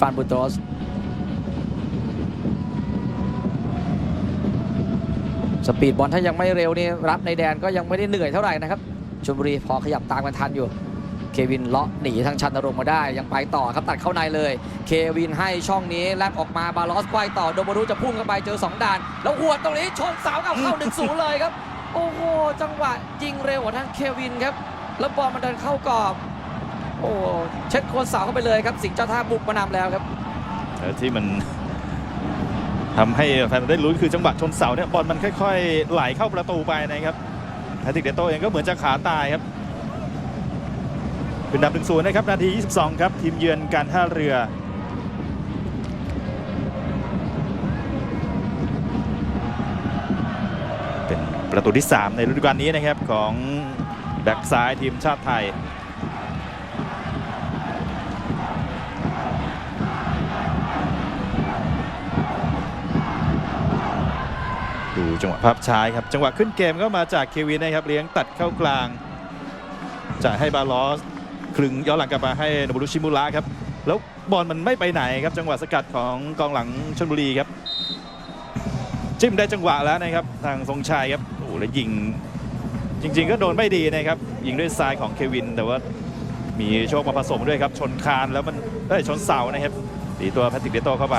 ฟานบูโตสสปีดบอลถ้ายังไม่เร็วนี่รับในแดนก็ยังไม่ได้เหนื่อยเท่าไหร่นะครับชลบุรีพอขยับตามกันทันอยู่ เควินเลาะหนีทางชันนรงมาได้ ยังไปต่อครับตัดเข้าในเลย เควินให้ช่องนี้แลบออกมาบาลอสไกวต่อโดโบรุจะพุ่งเข้าไปเจอ 2ด่าน แล้วหัวตรงนี้ชนเสาเอาเข้า1นศูนย์เลยครับ โอ้โหจังหวะยิงเร็วของทางเควินครับ แล้วบอลมันเดินเข้ากรอบ โอ้เช็ดโคนเสาเข้าไปเลยครับ สิงห์เจ้าท่าบุกมานำแล้วครับแล้วที่มันทำให้แฟนได้ลุ้นคือจังหวะชนเสาเนี่ยบอลมันค่อยๆ ไหลเข้าประตูไปนะครับแพทริกเดโตเองก็เหมือนจะขาตายครับเป็นนำหนึ่งศูนย์นะครับนาที 22 ครับ ทีมเยือนการท่าเรือเป็นประตูที่ 3 ในฤดูกาลนี้นะครับ ของแบ็กซ้ายทีมชาติไทย ดูจังหวะภาพช้าครับ จังหวะขึ้นเกมก็มาจากเควินนะครับ เลี้ยงตัดเข้ากลางจ่ายให้บาลอสคลึงย้อนหลังกลับมาให้นบุรุชิมุระครับ แล้วบอลมันไม่ไปไหนครับ จังหวะสกัดของกองหลังชลบุรีครับ จิ้มได้จังหวะแล้วนะครับ ทางทรงชัยครับโอ้แล้วยิงจริง ๆ ก็โดนไม่ดีนะครับ ยิงด้วยซ้ายของเควิน แต่ว่ามีโชคมาผสมด้วยครับ ชนคานแล้วมันเอ้ยชนเสานะครับตีตัวแพทริกเดโตเข้าไป